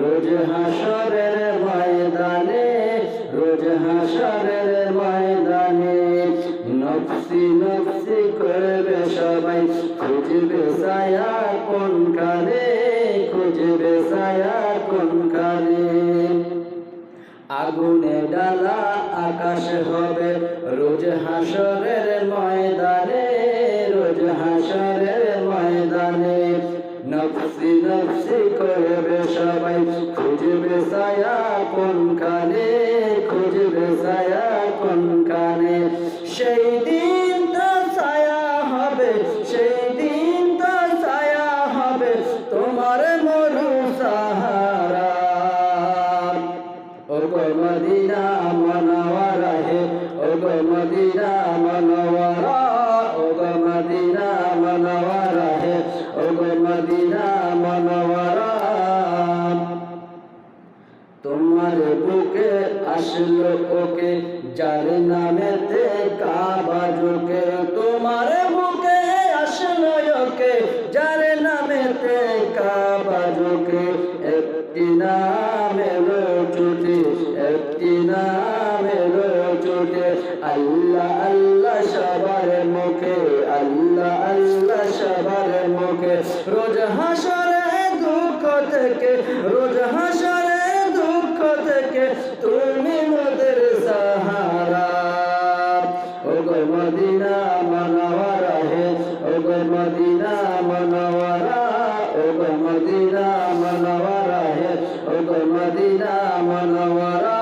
রোজ হাসরের ময়দানে, রোজ হাসরের ময়দানে। নফসি নফসি করবে সবাই, খুঁজবে সায়া কোন কালে, খুঁজবে সায়া কোন কালে। আগুনে ডালা আকাশ হবে, রোজ হাসরের ময়দানে। নফসি করবে সবাই খুঁজবে সায়া কোন কানে খুঁজবে সায়া কোন কানে সেই দিন তো ছায়া হবে, সেই দিন তো ছায়া হবে, তোমার মরু সাহারা। ওগো মদিনা মনওয়ারা হে মদিনা মনওয়ারা ওগো মদিনা মনওয়ারা হে ওগো মদিনা মনওয়ারা তোমার বুকে আসলো ওকে, যার নামেতে কাবা তোমার বুকে আসলো ওকে, যার নামেতে কাবা একটি নামের ছুটে একটি নামের ছুটে আল্লাহ আল্লাহ সবার মুখে, আল্লাহ আল্লাহ মুখে রোজ হাসরে দুঃখ থেকে, রোজ হাসরে দুঃখ থেকে তুমি মোদের সাহারা। ওগো মদিনা মনওয়ারা হে, ওগো মদিনা মনওয়ারা, ওগো মদিনা মনওয়ারা হে, ওগো মদিনা মনওয়ারা।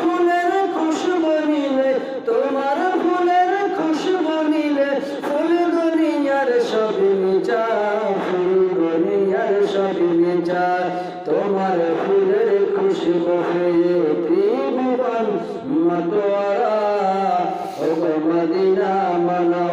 ফুলের খুশবু নিলে, তোমার ফুলের খুশবু নিলে, ফুল দুনিয়ার সব মিচা ফুল দুনিয়ার সব মিচা তোমার ফুলের খুশবু হয়ে ত্রিভুবন মতোয়ারা, ও মদিনা মনা